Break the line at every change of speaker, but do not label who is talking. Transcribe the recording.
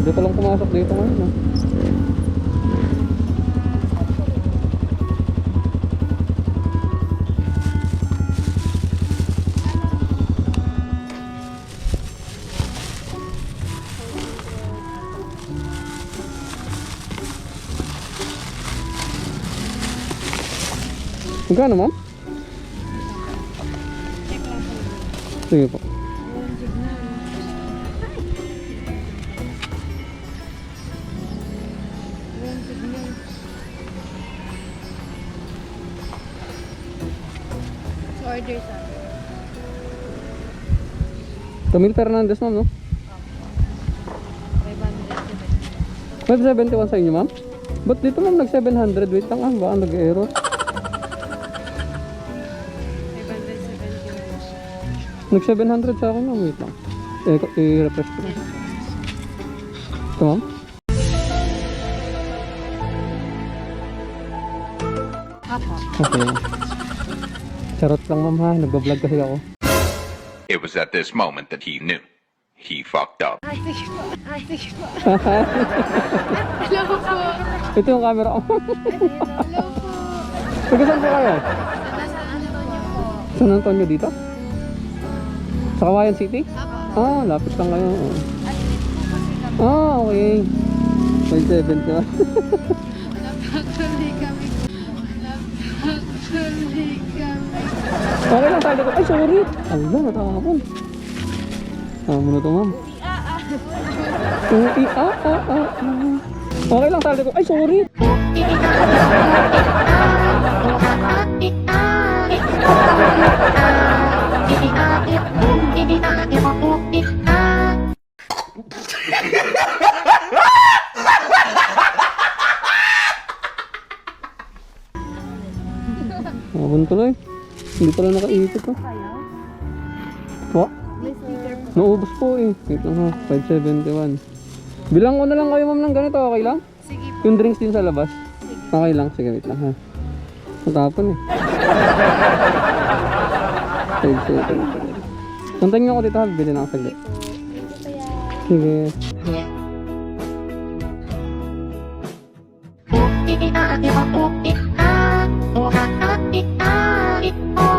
Pwede pa lang pumasok dito ngayon. ah. Magkano ma'am? Sige po.
Order sa
Camille Fernandez ma'am no?
570.
571 sa inyo ma'am? Ba't dito ma'am nag 700? Wait lang ah, baka nag-error.
571.
Nag 700 sa akin ma'am, wait lang. Eh, i-refresh ko. Ito ma'am?
Apo.
Okay. Charot lang ma'am ha, nagbablog kasi ako.
It was at this moment that he knew. He fucked up.
Ay, sige po. Ay, sige po. Hello po.
Ito yung camera ko.
Hello po.
Taga saan po kayo?
Nasa Antonio po.
San Antonio dito? Sa Kawayan City?
Apo.
Ah, lapit lang kayo.
At least po kasi kami.
Ah, okay. 570 ba?
Napatuloy kami. Napatuloy kami.
Okay lang tayo ko. Ay, sorry. Allah, natapon. Tama mo na to, ma'am. Uy, ah, ah, ah, ah. Okay lang tayo ko. Ay, sorry. Abon tuloy. Hindi pala nakaipit to.
Kayo?
Po? Naubos po eh. Wait lang ha. 571. Bilang ko na lang kayo ma'am ng ganito. Okay lang?
Sige po.
Yung drinks din sa labas.
Sige.
Okay lang. Sige, wait lang ha. Natapon eh. 571. Puntahin niyo ako dito ha. Bibili na ako saglit.
Sige.
Sige.
it.